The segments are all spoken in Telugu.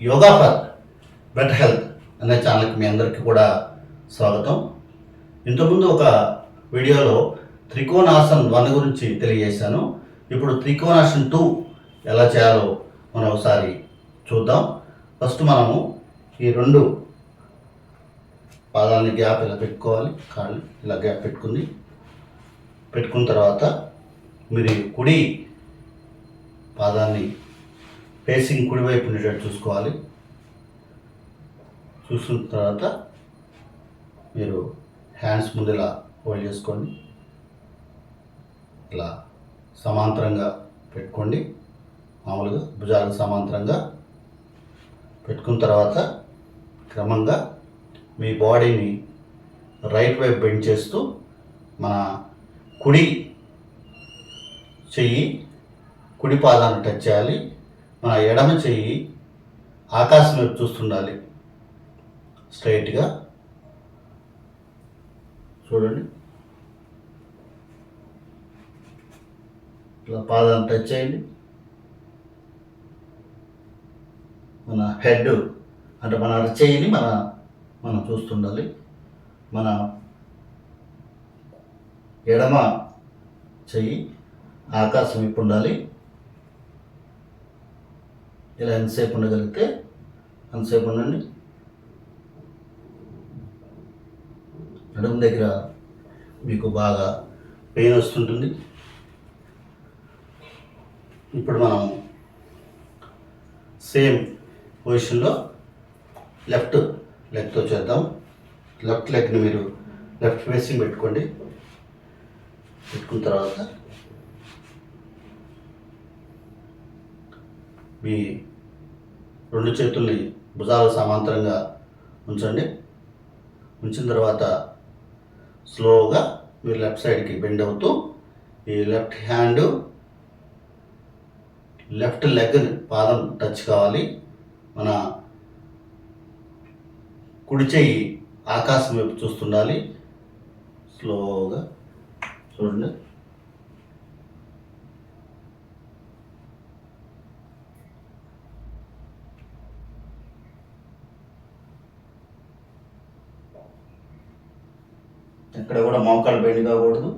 యోగా ఫర్ బెటర్ హెల్త్ అనే ఛానల్కి మీ అందరికీ కూడా స్వాగతం. ఇంతకుముందు ఒక వీడియోలో త్రికోణాసన్ వన్ గురించి తెలియజేశాను. ఇప్పుడు త్రికోణాసన్ టూ ఎలా చేయాలో మనం ఒకసారి చూద్దాం. ఫస్ట్ మనము ఈ రెండు పాదాలని గ్యాప్ ఇలా పెట్టుకోవాలి. కాళ్ళు ఇలా గ్యాప్ పెట్టుకుంది. పెట్టుకున్న తర్వాత మీరు కుడి పాదాన్ని ఫేసింగ్ కుడివైపు ఉండేటట్టు చూసుకోవాలి. చూసిన తర్వాత మీరు హ్యాండ్స్ ముందు ఇలా హోల్డ్ చేసుకోండి. ఇలా సమాంతరంగా పెట్టుకోండి. మామూలుగా భుజాలకు సమాంతరంగా పెట్టుకున్న తర్వాత క్రమంగా మీ బాడీని రైట్ వైపు బెండ్ చేస్తూ మన కుడి చెయ్యి కుడి పాదాన్ని టచ్ చేయాలి. మన ఎడమ చెయ్యి ఆకాశం వైపు చూస్తుండాలి స్ట్రైట్గా చూడండి. ఇలా పాదాన్ని టచ్ చేయండి. మన హెడ్ అంటే మన అరచేయిని మన మనం చూస్తుండాలి. మన ఎడమ చెయ్యి ఆకాశం వైపు ఉండాలి ఇలా ఎంతసేపు ఉండగలిగితే అంతసేపు ఉండండి. నడుము దగ్గర మీకు బాగా పెయిన్ వస్తుంటుంది. ఇప్పుడు మనం సేమ్ పొజిషన్లో లెఫ్ట్ లెగ్తో చేద్దాం. లెఫ్ట్ లెగ్ని మీరు లెఫ్ట్ ఫేసింగ్ పెట్టుకోండి. పెట్టుకున్న తర్వాత మీ రెండు చేతుల్ని భుజాల సమాంతరంగా ఉంచండి. ఉంచిన తర్వాత స్లోగా మీరు లెఫ్ట్ సైడ్కి బెండ్ అవుతూ ఈ లెఫ్ట్ హ్యాండ్ లెఫ్ట్ లెగ్ పాదం టచ్ కావాలి. మన కుడి చెయ్యి ఆకాశం వైపు చూస్తుండాలి. స్లోగా చూడండి. ఎక్కడ కూడా మోకాలు బెండ్ కాకూడదు.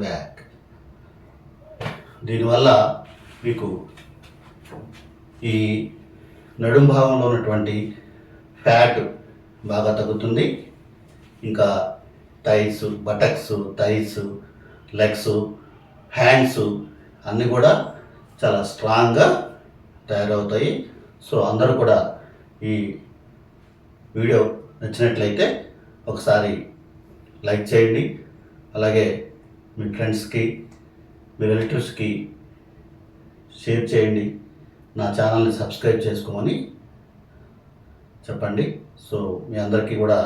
బ్యాక్ దీనివల్ల మీకు ఈ నడుం భాగంలో ఉన్నటువంటి ఫ్యాట్ బాగా తగ్గుతుంది. ఇంకా thighs buttocks thighs legs hands అన్నీ కూడా చాలా స్ట్రాంగ్గా తయారవుతాయి. సో అందరూ కూడా ఈ వీడియో నచ్చినట్లయితే ఒకసారి లైక్ చేయండి. అలాగే మీ ఫ్రెండ్స్కి మీ రిలేటివ్స్కి షేర్ చేయండి. నా ఛానల్ని సబ్స్క్రైబ్ చేసుకోమని చెప్పండి. సో మీ అందరికీ కూడా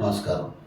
నమస్కారం.